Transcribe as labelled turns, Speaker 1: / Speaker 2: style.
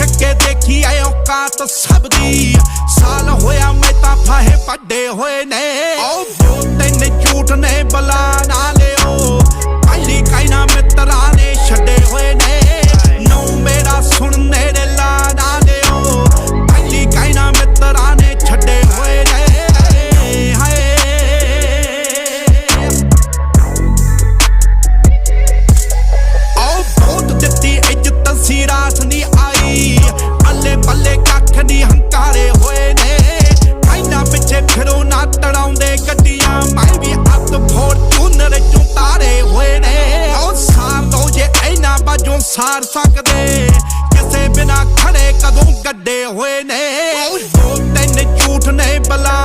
Speaker 1: ਅੱਖ ਦੇਖੀ ਐ ਔਕਾਤ ਸਭ ਦੀ। ਸਾਲ ਹੋਇਆ ਮੈਂ ਤਾਂ ਫਾਹੇ ਪੱਡੇ ਹੋਏ ਨੇ। ਓ ਤਿੰਨ ਝੂਠ ਨੇ ਬਲਾ ਮਾਰ ਸਕਦੇ। ਕਿਸੇ ਬਿਨਾ ਖੜੇ ਕਦੋਂ ਗੱਡੇ ਹੋਏ ਨੇ। ਉਹ ਤਿੰਨ ਝੂਠ ਨੇ ਬਲਾ